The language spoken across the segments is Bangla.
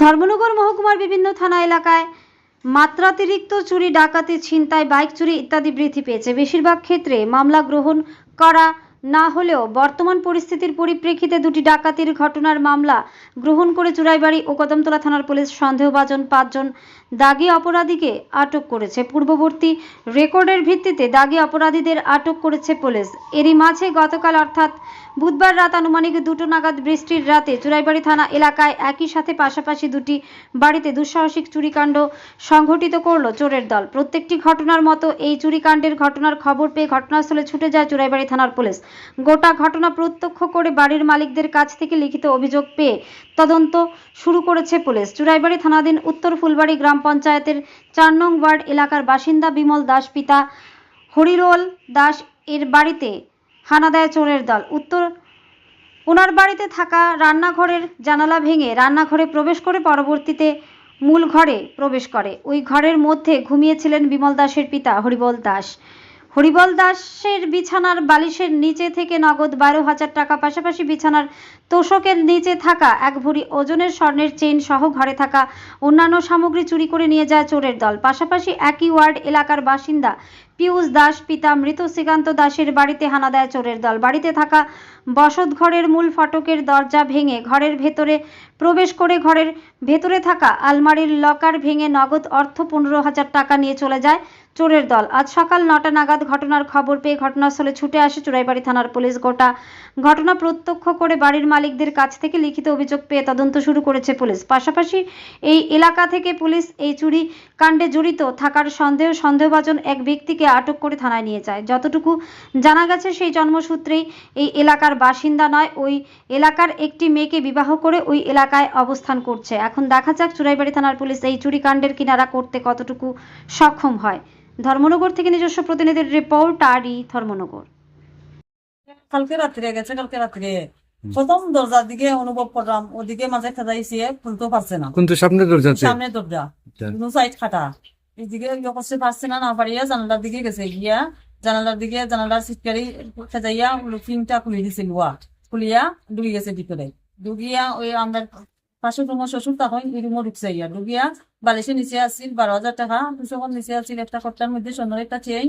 ধর্মনগর মহকুমার বিভিন্ন থানা এলাকায় মাত্রাতিরিক্ত চুরি, ডাকাতি, ছিনতাই, বাইক চুরি ইত্যাদি বৃদ্ধি পেয়েছে। বেশিরভাগ ক্ষেত্রে মামলা গ্রহণ করা না হলেও বর্তমান পরিস্থিতির পরিপ্রেক্ষিতে দুটি ডাকাতির ঘটনার মামলা গ্রহণ করে চুরাইবাড়ি ও কদমতলা থানার পুলিশ সন্দেহভাজন পাঁচজন দাগি অপরাধীকে আটক করেছে। পূর্ববর্তী রেকর্ডের ভিত্তিতে দাগি অপরাধীদের আটক করেছে পুলিশ। এরই মাঝে গতকাল অর্থাৎ বুধবার রাত আনুমানিক দুটো নাগাদ বৃষ্টির রাতে চুরাইবাড়ি থানা এলাকায় একই সাথে পাশাপাশি দুটি বাড়িতে দুঃসাহসিক চুরিকাণ্ড সংঘটিত করল চোরের দল। প্রত্যেকটি ঘটনার মতো এই চুরিকাণ্ডের ঘটনার খবর পেয়ে ঘটনাস্থলে ছুটে যায় চুরাইবাড়ি থানার পুলিশ। গোটা ঘটনা প্রত্যক্ষ করে বাড়ির মালিকদের কাছ থেকে লিখিত অভিযোগ পেয়ে তদন্ত শুরু করেছে পুলিশ। চুরাইবাড়ি থানাধীন উত্তর ফুলবাড়ি গ্রাম পঞ্চায়েতের চার নং ওয়ার্ড এলাকার বাসিন্দা বিমল দাস, পিতা হরিরোল দাস এর বাড়িতে হানা দেয় চোরের দল। উত্তর ওনার বাড়িতে থাকা রান্নাঘরের জানালা ভেঙে রান্নাঘরে প্রবেশ করে পরবর্তীতে মূল ঘরে প্রবেশ করে। ওই ঘরের মধ্যে ঘুমিয়েছিলেন বিমল দাসের পিতা হরিবল দাস। হরিবল দাসের বিছানার বালিশের নিচে থেকে নগদ বারো হাজার টাকা, পাশাপাশি বিছানার তোষকের নিচে থাকা এক ভরি ওজনের স্বর্ণের চেইন সহ ঘরে থাকা অন্যান্য সামগ্রী চুরি করে নিয়ে যায় চোরের দল। পাশাপাশি একই ওয়ার্ড এলাকার বাসিন্দা পিয়ুষ দাস, পিতা মৃত শ্রীকান্ত দাসের বাড়িতে হানা দেয় চোরের দল। বাড়িতে থাকা বসত ঘরের মূল ফটকের দরজা ভেঙে ঘরের ভেতরে প্রবেশ করে ঘরের ভেতরে থাকা আলমারির লকার ভেঙে নগদ অর্থ পনেরো হাজার টাকা নিয়ে চলে যায় চোরের দল। আজ সকাল নটা নাগাদ ঘটনার খবর পেয়ে ঘটনাস্থলে ছুটে আসে চুরাইবাড়ি থানার পুলিশ। গোটা ঘটনা প্রত্যক্ষ করে বাড়ির মালিকদের কাছ থেকে লিখিত অভিযোগ পেয়ে তদন্ত শুরু করেছে পুলিশ। পাশাপাশি এই এলাকা থেকে পুলিশ এই চুরি কাণ্ডে জড়িত থাকার সন্দেহ, সন্দেহভাজন এক ব্যক্তিকে আটক করে থানায় নিয়ে যায়। যতটুকু জানা গেছে সেই জন্মসূত্রেই এই এলাকার বাসিন্দা নয় ওই এলাকার একটি মেয়েকে বিবাহ করে ওই এলাকায় অবস্থান করছে। এখন দেখা যাক চুরাইবাড়ি থানার পুলিশ এই চুরি কাণ্ডের কিনারা করতে কতটুকু সক্ষম হয়। ধর্মনগর থেকে নিজস্ব প্রতিনিধির রিপোর্ট আরই ধর্মনগর। কালকে রাত্রে গেছে কালকে রাত্রে। প্রথম দরজার দিকে অনুভব করলাম ওদিকে মাঝে খেদাইছে খুলতেও পারছে না। কিন্তু সামনে দরজা আচ্ছা। দু সাইড খাটা। এদিকে করতে পারছে না না পারিয়া জানালার দিকে গেছে গিয়া। জানালার দিকে জানালার সিটকারি খেদাইয়া লুকিংটা খুলে দিছে লুয়া। খুলিয়া ডুবে গেছে ভিতরে। ডুগিয়া ওই আমরা পাশে তোমার শ্বশুর তখন রুমও ঢুকছে ইয়া ডুগিয়া বালিশের নিচে আসছিল বারো হাজার টাকা। দুশো কম নিচে আসছিল একটা কট্টার মধ্যে সোনার একটা চেইন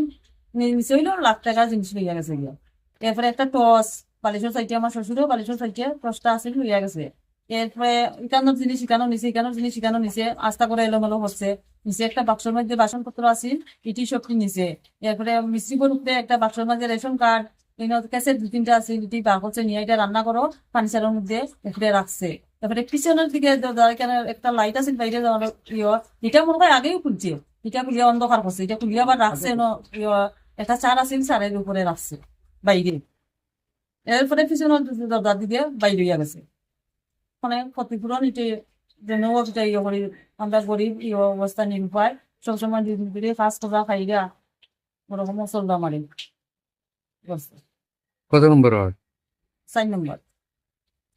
নিচে হইল লাখ টাকা জিনিস লইয়া গেছে গিয়া। এরপরে একটা টস বালিশের সাইডে আমার শ্বশুরও বালিশের সাইডে টসটা আসছিল লইয়া গেছে। এরপরে ইকানোর জিনিস ইকানো নিচে ইকানোর জিনিস ইকানো নিচে আস্তা করে এলোমেলো হচ্ছে। নিচে একটা বাক্সের মধ্যে বাসনপত্র আছিল ইটি শক্তি নিচে। এরপরে মিস্ত্রি বলতে একটা বাক্সের মধ্যে রেশন কার্ড কাছে দু তিনটা আছে ইটি বার করছে নিয়ে এটা রান্না করো ফার্নিচারের মধ্যে এখানে রাখছে। তারপরে পিছনের দিকে দরজা এখানে একটা লাইট আছে বাইরে ইয়ে এটা মনে হয় আগেও খুলছে। এটা খুলিয়া অন্ধকার করছে এটা খুলিয়া আবার রাখছে ইয়ে, একটা চার আছিল চারের উপরে রাখছে বাইরে। এরপরে পিছনের দরজার দিকে বাইরে গেছে। মানে ক্ষতিপূরণ এটি যেন এটা ইয়ে করি আমরা গরিব ইয়ে অবস্থা নিরুপায় সবসময় দিন করে কাজ করা খাইগা ওরকম চলবা মারি কত নম্বর ওয়ার্ড? চার নম্বর।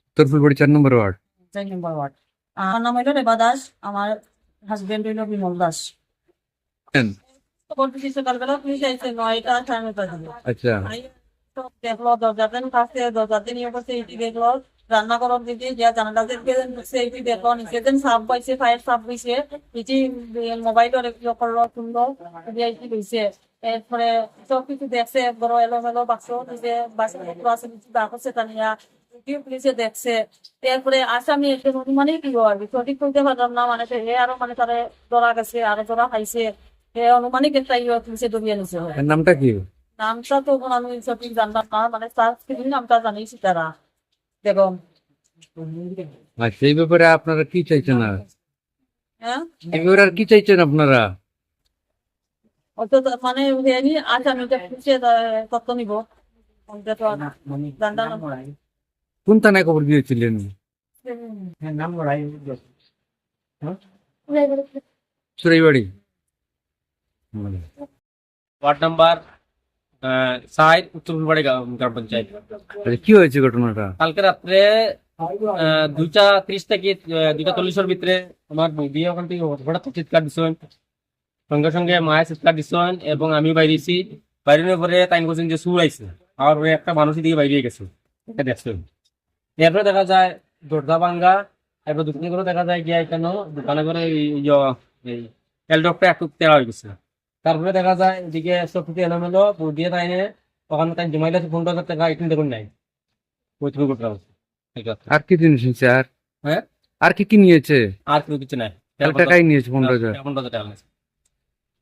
উত্তর ফুলবাড়ি চার নম্বর ওয়ার্ড? চার নম্বর ওয়ার্ড। আমার নাম হইল রেবা দাস আমার হাজবেন্ড হইল বিমল দাস। কেন? তখন পুলিশ সকালবেলা পুলিশ আইসে নয়টা সাড়ে নয়টা দিকে। আচ্ছা। দেখল কাছে দরজাতে নিয়ে বসে এটি দেখল। রান্না করার দিকে যা জানালা থেকে ঢুকছে এটি দেখল নিচে দেন সাপ পাইছে ফায়ার সাপ হয়েছে এটি মোবাইল করল শুনলো এটি হয়েছে এরপরে সব কিছু দেখছে বড় এলোমেলো বাক্স নিজে বাসন আছে করছে তানিয়া এটিও পুলিশে দেখছে। এরপরে আসামি একটু মানে কি হয়? সঠিক করতে পারলাম না মানে হে আরও মানে তারা ধরা গেছে আরও ধরা খাইছে। হে অনুমানিক একটা ইয়ে পুলিশে ধরিয়ে নিছে নামটা কি? নামটা তো আমি সঠিক জানতাম না মানে তার নামটা জানিয়েছি তারা। আর সেই ব্যাপারে আপনারা কি চাইছেন আর? হ্যাঁ? এই ব্যাপারে আর কি চাইছেন আপনারা? অত মানে তত্ত্ব নিব। কোন থানায় খবর দিয়েছিলেন? চুরাইবাড়ি ওয়ার্ড নাম্বার সাইড উত্তর ফুলবাড়ি গ্রাম পঞ্চায়েত। কি হয়েছে ঘটনাটা? কালকে রাত্রে দুইটা ত্রিশ থেকে দুইটা চল্লিশের ভিতরে আমার বিয়ে ওখান থেকে হঠাৎ চিৎকার দিছেন সঙ্গে সঙ্গে মায়ের চিৎকার দিছেন এবং আমি বাইরেছি। বাইরের পরে তাই বলছেন যে সুর আইছে। আর ওই একটা মানুষের দিকে বাইরে গেছে। এটা দেখছেন এরপরে দেখা যায় দরজা ভাঙ্গা। এবার দোকানে করে দেখা যায় গিয়া এখানে দোকানে করে এলডপটা একটু তেরা হয়ে গেছে। তারপরে দেখা যায় এদিকে সব কিছু এলোমেলো দিয়ে তাই ওখানে তাই জমাইলে পনেরো হাজার টাকা এখানে দেখুন নাই ঠিক আছে। আর কি জিনিস নিয়েছে আর? হ্যাঁ? আর কি কি নিয়েছে? আর কোনো কিছু নাই। টাকাই নিয়েছে পনেরো হাজার পনেরো হাজার টাকা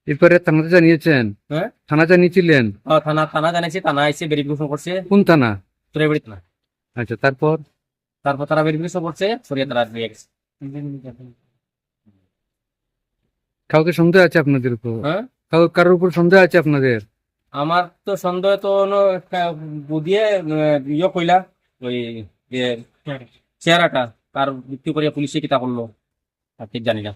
এরপরে থানাতে জানিয়েছেন? হ্যাঁ? থানা জানিয়েছিলেন? থানা থানা জানাইছে থানা আইসে ভেরিফিকেশন করছে। কোন থানা? থানা। আচ্ছা তারপর? তারপর তারা ভেরিফিকেশন করছে সরিয়ে তারা গেছে। কাউকে সন্দেহ আছে আপনাদের উপর? হ্যাঁ? কারোর উপর সন্দেহ আছে আপনাদের? আমার তো সন্দেহ তো বুদিয়ে ইয়ে কইলা, ওই চেহারাটা তার মৃত্যু করিয়া পুলিশে কিতা করল, আর ঠিক জানি না।